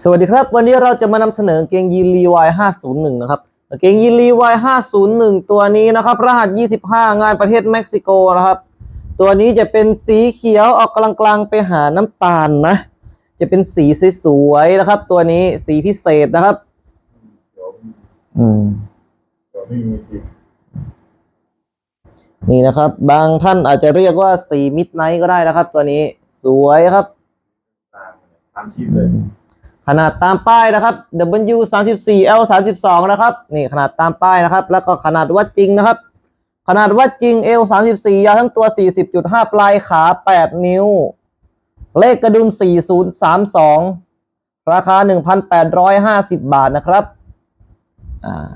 สวัสดีครับ วันนี้เราจะมานำเสนอกางเกงยีนรีวาย501 นะครับกางเกงยีนรีวาย501 ตัวนี้นะครับ รหัส 25 งานประเทศเม็กซิโกนะครับ ตัวนี้จะเป็นสีเขียวออกกลางๆไปหาน้ำตาลนะ จะเป็นสีสวยๆนะครับ ตัวนี้สีพิเศษนะครับ อืมนี่นะครับ บางท่านอาจจะเรียกว่าสีมิดไนท์ก็ได้นะครับ ตัวนี้สวยครับตามตามชีพเลย ขนาดตามป้ายนะครับ W 3 4 L 3 2นะครับ นี่ขนาดตามป้ายนะครับ แล้วก็ขนาดวัดจริงนะครับ ขนาดวัดจริง L 3 4ยาวทั้งตัว 40.5 ปลายขา 8 นิ้ว เลขกระดุม 4032 ราคา 1,850 บาทนะครับอ่า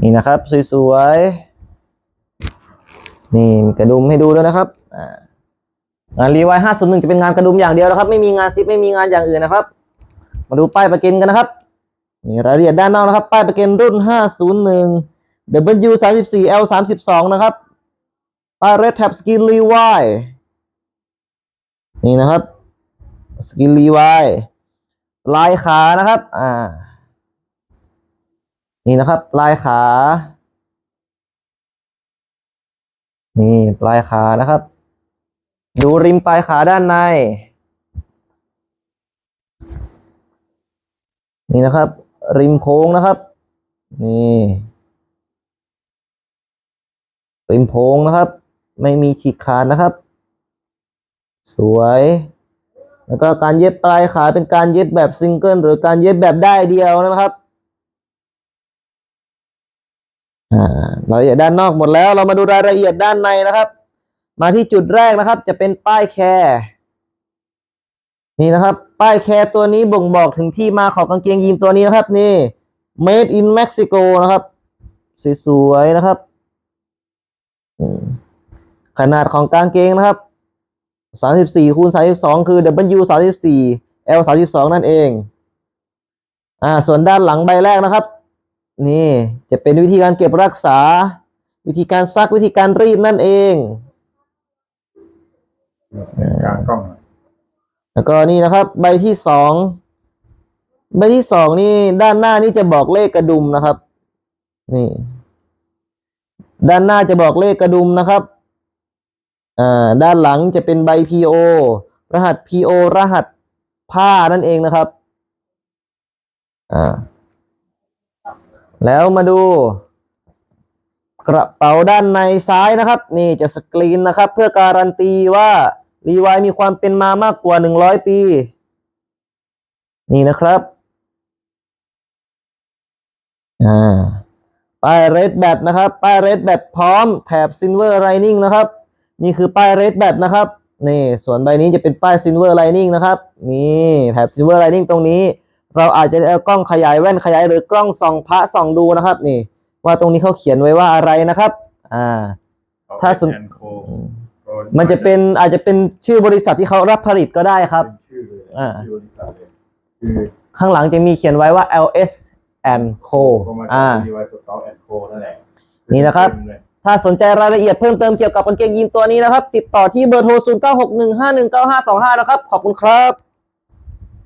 นี่นะครับ สวยๆ นี่กระดุมให้ดูด้วยนะครับอ่า งานรีวาย501จะเป็นงานกระดุมอย่างเดียวนะครับ ไม่มีงานซิปไม่มีงานอย่างอื่นนะครับ มาดูป้ายประกันกันนะครับนี่รายละเอียดด้านนอกนะครับ ป้ายประกันรุ่น501 W 34 L 32นะครับป้าย Red Tab Skin Levi นี่นะครับ Skin Levi ลายขานะครับ อ่า นี่นะครับ ลายขา นี่ปลายขานะครับ ดูริมปลายขาด้านใน นี่นะครับ ริมโค้งนะครับ นี่ ริมโค้งนะครับ ไม่มีฉีกขาดนะครับ สวย แล้วก็การเย็บปลายขาเป็นการเย็บแบบซิงเกิลหรือการเย็บแบบได้เดียวนะครับอ่าเราละเอียดด้านนอกหมดแล้วเรามาดูรายละเอียดด้านในนะครับ มาที่จุดแรกนะครับ จะเป็นป้ายแคร์นี่นะครับ ป้ายแคร์ตัวนี้บ่งบอกถึงที่มาของกางเกงยีนตัวนี้นะครับ นี่ made in Mexico นะครับ สวยๆนะครับ ขนาดของกางเกงนะครับ 34คูณ32 คือ W 34 L 32นั่นเอง อ่า ส่วนด้านหลังใบแรกนะครับ นี่จะเป็นวิธีการเก็บรักษา วิธีการซักวิธีการรีดนั่นเอง กลางกล้อง แล้วก็นี่นะครับ ใบที่สองใบที่สองนี่ด้านหน้านี่จะบอกเลขกระดุมนะครับ นี่ ด้านหน้าจะบอกเลขกระดุมนะครับอ่าด้านหลังจะเป็นใบ PO รหัส PO รหัสผ้านั่นเองนะครับอ่าแล้วมาดู กระเป๋าด้านในซ้ายนะครับ นี่จะสกรีนนะครับ เพื่อการันตีว่า รีวายมีความเป็นมามากกว่าหนึ่งร้อยปี นี่นะครับอ่าป้ายเรดแบตนะครับ ป้ายเรดแบตพร้อมแถบซิลเวอร์ไ i นิ่งนะครับ นี่คือป้ายเรดแบตนะครับนี่ส่วนใบนี้จะเป็นป้ายซิลเวอร์ไ i นิ่งนะครับ นี่แถบซิลเวอร์ไ i นิ่งตรงนี้ เราอาจจะเอากล้องขยายแว่นขยายหรือกล้องส่องพระส่องดูนะครับ นี่ ว่าตรงนี้เขาเขียนไว้ว่าอะไรนะครับ อ่า ถ้าสน มันจะเป็นอาจจะเป็นชื่อบริษัทที่เขารับผลิตก็ได้ครับเป็นชื่อเลยอ่า ชื่อบริษัทเลยคือข้างหลังจะมีเขียนไว้ว่า LS and Co ก็มาอ่า จากดีไวสต็อกแอนโคนั่นแหละนี่นะครับเต็มเลยถ้าสนใจรายละเอียดเพิ่มเติมเกี่ยวกับกางเกงยีนตัวนี้นะครับ ติดต่อที่เบอร์โทร 0961519525 นะครับ ขอบคุณครับ